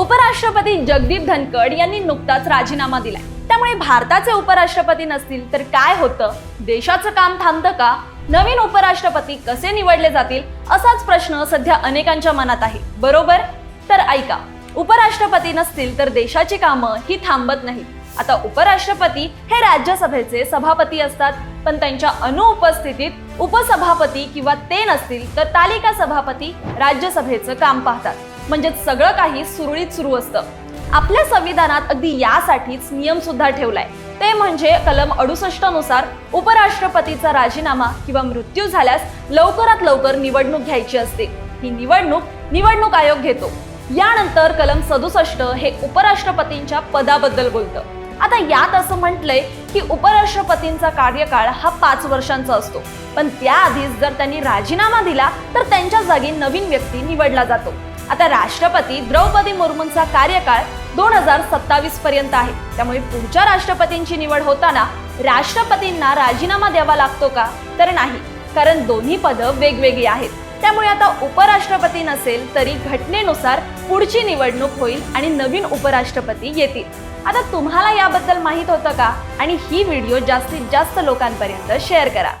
उपराष्ट्रपती जगदीप धनकड यांनी नुकताच राजीनामा दिलाय. त्यामुळे भारताचे उपराष्ट्रपती नसतील तर काय होतं? देशाचं काम थांबतं का? नवीन उपराष्ट्रपती कसे निवडले जातील? असाच प्रश्न सध्या अनेकांच्या मनात आहे. बरोबर? तर ऐका उपराष्ट्रपती नसतील तर देशाची कामं ही थांबत नाही आता उपराष्ट्रपती हे राज्यसभेचे सभापती असतात. पण त्यांच्या अनुपस्थितीत उपसभापती किंवा ते नसतील तर तालिका सभापती राज्यसभेचं काम पाहतात. म्हणजेच सगळं काही सुरळीत सुरू असतं. आपल्या संविधानात अगदी यासाठीच नियम सुद्धा ठेवलाय. ते म्हणजे कलम अडुसष्टनुसार उपराष्ट्रपतीचा राजीनामा किंवा मृत्यू झाल्यास लवकरात लवकर निवडणूक घ्यायची असते. ही निवडणूक निवडणूक आयोग घेतो. यानंतर कलम सदुसष्ट हे उपराष्ट्रपतींच्या पदाबद्दल बोलतं. आता यात असं म्हटलंय की उपराष्ट्रपतींचा कार्यकाळ हा पाच वर्षांचा असतो. पण त्याआधीच जर त्यांनी राजीनामा दिला तर त्यांच्या जागी नवीन व्यक्ती निवडला जातो. आता राष्ट्रपती द्रौपदी मुर्मूंचा कार्यकाळ दोन हजार सत्तावीस पर्यंत आहे. त्यामुळे पुढच्या राष्ट्रपतींची निवड होताना राष्ट्रपतींना राजीनामा द्यावा लागतो का? तर नाही कारण दोन्ही पदं वेगवेगळी आहेत. त्यामुळे आता उपराष्ट्रपती नसेल तरी घटनेनुसार पुढची निवडणूक होईल आणि नवीन उपराष्ट्रपती येतील. आता तुम्हाला याबद्दल माहीत होतं का? आणि ही व्हिडिओ जास्तीत जास्त लोकांपर्यंत शेअर करा.